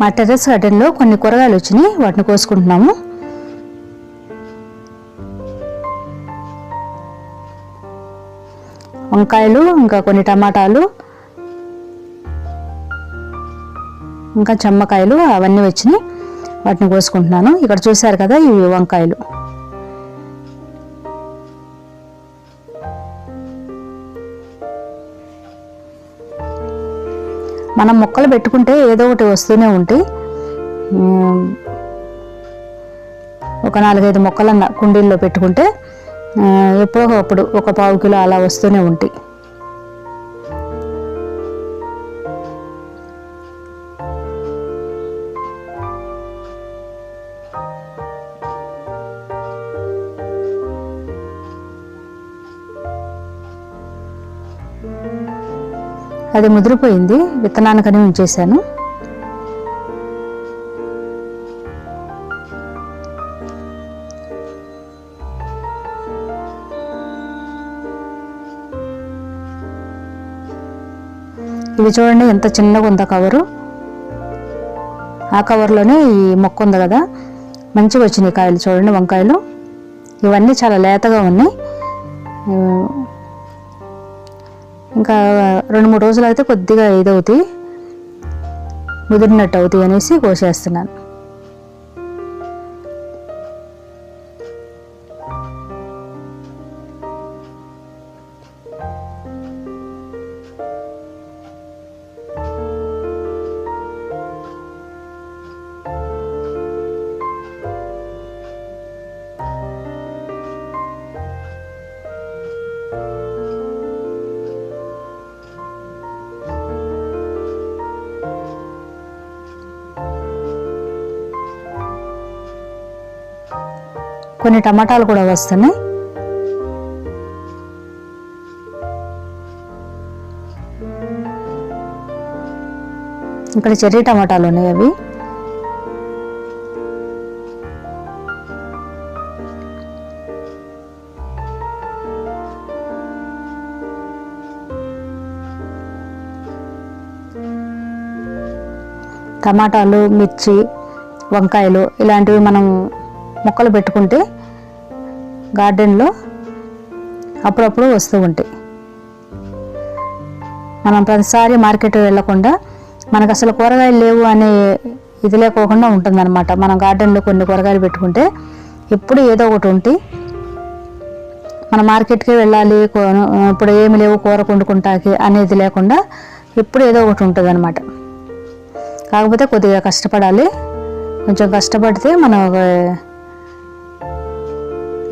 మా టెర్రస్ గార్డెన్లో కొన్ని కూరగాయలు వచ్చినాయి వాటిని కోసుకుంటున్నాము. వంకాయలు ఇంకా కొన్ని టమాటాలు ఇంకా చెమ్మకాయలు అవన్నీ వచ్చినాయి వాటిని కోసుకుంటున్నాను. ఇక్కడ చూశారు కదా ఇవి వంకాయలు. మనం మొక్కలు పెట్టుకుంటే ఏదో ఒకటి వస్తూనే ఉంటాయి. ఒక నాలుగైదు మొక్కలన్న కుండీల్లో పెట్టుకుంటే ఎప్పుడో అప్పుడు ఒక పావు కిలో అలా వస్తూనే ఉంటాయి. అది ముదిరిపోయింది. విత్తనానికని ఉంచేశాను. ఇది చూడండి ఎంత చిన్నగా ఉందో కవరు. ఆ కవర్లోనే ఈ మొక్క ఉంది కదా. మంచిగా వచ్చినాయి కాయలు చూడండి వంకాయలు. ఇవన్నీ చాలా లేతగా ఉన్నాయి. ఇంకా రెండు మూడు రోజులు అయితే కొద్దిగా ఇదవుతాయి ముదిరినట్టు అవుతాయి అనేసి కోసేస్తున్నాను. కొన్ని టమాటాలు కూడా వస్తున్నాయి ఇక్కడ చెర్రీ టమాటాలు ఉన్నాయి అవి. టమాటాలు మిర్చి వంకాయలు ఇలాంటివి మనం మొక్కలు పెట్టుకుంటే గార్డెన్లో అప్పుడప్పుడు వస్తూ ఉంటాయి. మనం ప్రతిసారి మార్కెట్ వెళ్ళకుండా మనకు అసలు కూరగాయలు లేవు అనే ఇది లేకోకుండా ఉంటుందన్నమాట. మనం గార్డెన్లో కొన్ని కూరగాయలు పెట్టుకుంటే ఎప్పుడు ఏదో ఒకటి ఉంటే మన మార్కెట్కే వెళ్ళాలి ఇప్పుడు ఏమి లేవు కూర వండుకుంటాకి అనేది లేకుండా ఎప్పుడు ఏదో ఒకటి ఉంటుంది అనమాట కాకపోతే కొద్దిగా కష్టపడాలి. కొంచెం కష్టపడితే మనం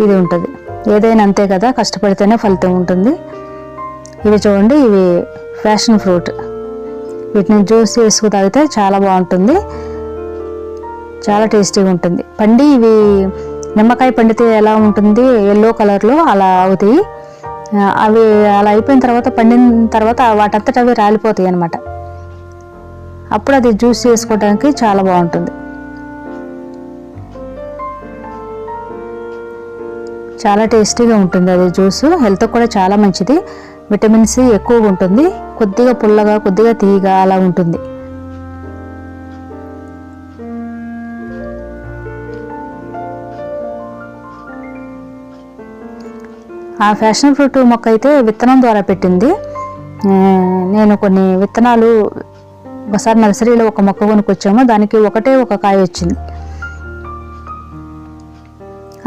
ఇది ఉంటుంది. ఏదైనా అంతే కదా కష్టపడితేనే ఫలితం ఉంటుంది. ఇవి చూడండి ఇవి ఫ్యాషన్ ఫ్రూట్. వీటిని జ్యూస్ చేసుకు తాగితే చాలా బాగుంటుంది. చాలా టేస్టీగా ఉంటుంది. పండి ఇవి నిమ్మకాయ పండితే ఎలా ఉంటుంది? ఎల్లో కలర్లో అలా అవుతాయి. అవి అలా అయిపోయిన తర్వాత పండిన తర్వాత వాటంతట అవి రాలిపోతాయి అన్నమాట. అప్పుడు అది జ్యూస్ చేసుకోవడానికి చాలా బాగుంటుంది. చాలా టేస్టీగా ఉంటుంది అది జ్యూస్. హెల్త్ కూడా చాలా మంచిది. విటమిన్ సి ఎక్కువగా ఉంటుంది. కొద్దిగా పుల్లగా కొద్దిగా తీయగా అలా ఉంటుంది. ఆ ఫ్యాషన్ ఫ్రూట్ మొక్క అయితే విత్తనం ద్వారా పెట్టింది. నేను కొన్ని విత్తనాలు ఒకసారి నర్సరీలో ఒక మొక్క కొనుక్కొచ్చాము. దానికి ఒకటే ఒక కాయ వచ్చింది.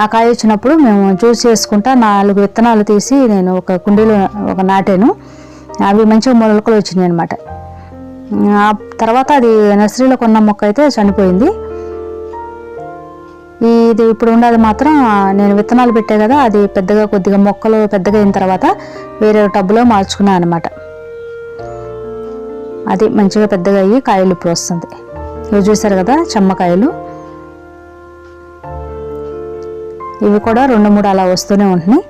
ఆ కాయ వచ్చినప్పుడు మేము జ్యూస్ చేసుకుంటా నాలుగు విత్తనాలు తీసి నేను ఒక కుండీలో ఒక నాటాను. అవి మంచిగా మొలకలు వచ్చినాయి అనమాట ఆ తర్వాత అది నర్సరీలో కొన్న మొక్క అయితే చనిపోయింది. ఇది ఇప్పుడు ఉన్నది మాత్రం నేను విత్తనాలు పెట్టే కదా అది పెద్దగా కొద్దిగా మొక్కలు పెద్దగా అయిన తర్వాత వేరే టబ్బులో మార్చుకున్నాను అనమాట అది మంచిగా పెద్దగా అయ్యి కాయలు ఇప్పుడు వస్తుంది. ఇవి చూసారు కదా చెమ్మకాయలు. ఇవి కూడా రెండు మూడు అలా వస్తూనే ఉంటున్నాయి.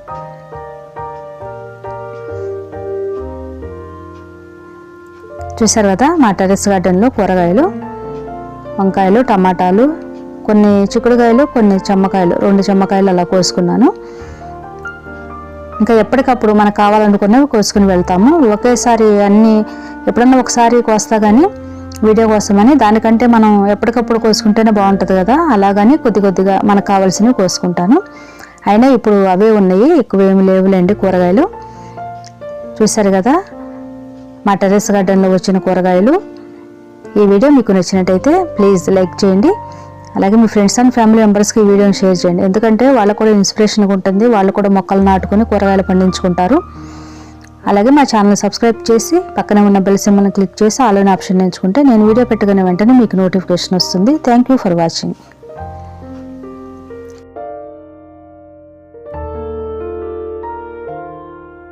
చూసారు కదా మా టెరెస్ గార్డెన్లో కూరగాయలు వంకాయలు టమాటాలు కొన్ని చిక్కుడుకాయలు కొన్ని చెమ్మకాయలు రెండు చెమ్మకాయలు అలా కోసుకున్నాను. ఇంకా ఎప్పటికప్పుడు మనకు కావాలనుకున్నవి కోసుకుని వెళ్తాము. ఒకేసారి అన్నీ ఎప్పుడన్నా ఒకసారి కోస్తా కానీ వీడియో కోసమని దానికంటే మనం ఎప్పటికప్పుడు కోసుకుంటేనే బాగుంటుంది కదా. అలాగని కొద్ది కొద్దిగా మనకు కావాల్సినవి కోసుకుంటాను. అయినా ఇప్పుడు అవే ఉన్నాయి. ఎక్కువ ఏమి లేవులేండి కూరగాయలు. చూశారు కదా? మా టెరెస్ గార్డెన్లో వచ్చిన కూరగాయలు. ఈ వీడియో మీకు నచ్చినట్టయితే ప్లీజ్ లైక్ చేయండి. అలాగే మీ ఫ్రెండ్స్ అండ్ ఫ్యామిలీ మెంబర్స్కి ఈ వీడియోని షేర్ చేయండి. ఎందుకంటే వాళ్ళకు కూడా ఇన్స్పిరేషన్గా ఉంటుంది. వాళ్ళు కూడా మొక్కలు నాటుకొని కూరగాయలు పండించుకుంటారు. అలాగే మా ఛానల్ సబ్స్క్రైబ్ చేసి పక్కన ఉన్న బెల్ సింబల్ని క్లిక్ చేసి ఆల్ ఆప్షన్ ఎంచుకుంటే నేను వీడియో పెట్టగానే వెంటనే మీకు నోటిఫికేషన్ వస్తుంది. Thank you for watching